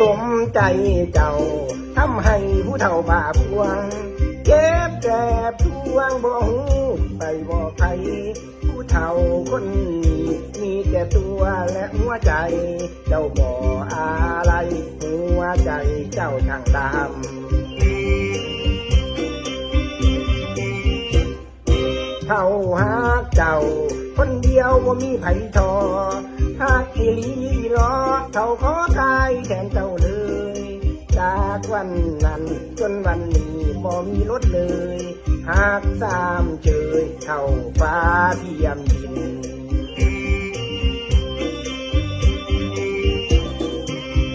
ลมใจเจ้าทำให้ผู้เฒ่าบาปวงเจ็บแสบทวงบ่หูไปบอกใครผู้เฒ่าคนนี้มีแต่ตัวและหัวใจ เจ้าบ่อะไร หัวใจเจ้าช่างดำเท่าหากเจ้า คนเดียวว่ามีไผทอ หากอีลีรอเท่าขอตายแทนเจ้าเลย จากวันนั้นจนวันนี้บ่มีรถเลย หากสามเจยเท่าฟ้าเทียมดิน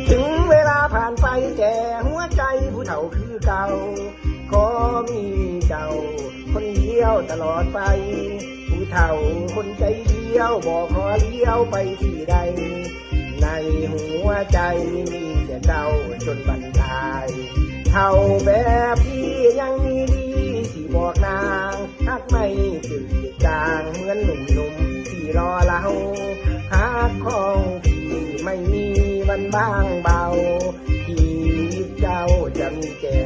ถึงเวลาผ่านไปแต่หัวใจผู้เฒ่าคือเก่าขอมีเจ้าคนเดียวตลอดไป เฒ่าคนใจเดียวบอกขอเลี้ยวไปที่ใด ในหัวใจมีแต่เจ้าจนบรรทายเท่าแบบพี่ยังมีดีที่บอกนางหักไม่จืดจางเหมือนหนุ่มๆที่รอเราหาของพี่ไม่มีวันบ้างเบาที่เจ้าจะมีแก่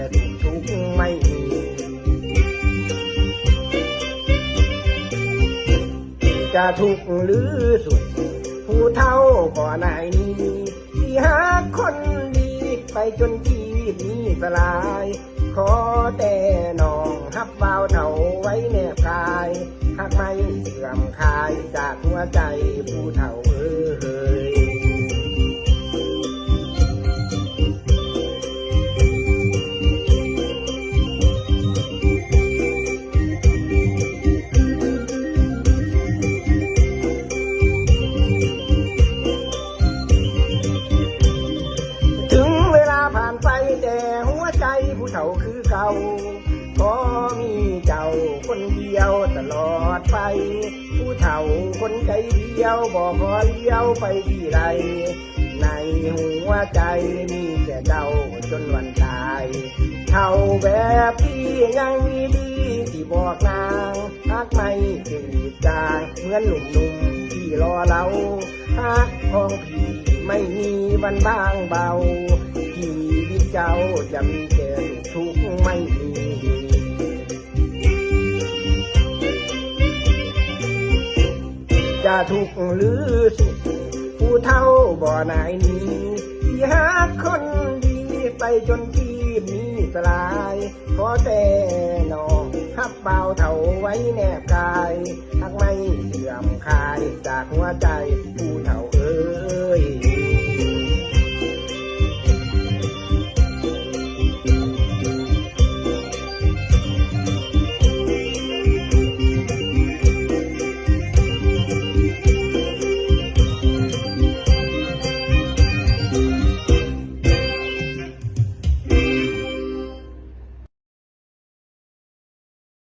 ทุกไม่มี จะทุกข์หรือสุด ผู้เท่าก่อนไหนี้ที่หาคนดี ไปจนชีพนี้สลาย ขอแต่น้องฮับเบาเท่าไว้แนบกายหากไม่เสื่อมคายจากหัวใจผู้เท่าเออ ใจผู้เฒ่าคือเก่าขอมีเจ้าคนเดียวตลอดไป ผู้เฒ่าคนใจเดียวบอกขอเลี้ยวไปที่ใดในหัวใจมีแต่เจ้าจนวันตายเท่าแบบพี่ยังมีดีที่บอกนางหากไม่จืดจางเหมือนหนุ่มๆที่รอเราหากของพี่ไม่มีวันบ้างเบา เจ้าจะมีแต่ทุกไม่มีจะทุกหรือสุขผู้เท่าบ่อนายนี้ที่หาคนดีไปจนชีพนี้สลาย ขอแต่น้องฮับเบาเท่าไว้แนบกาย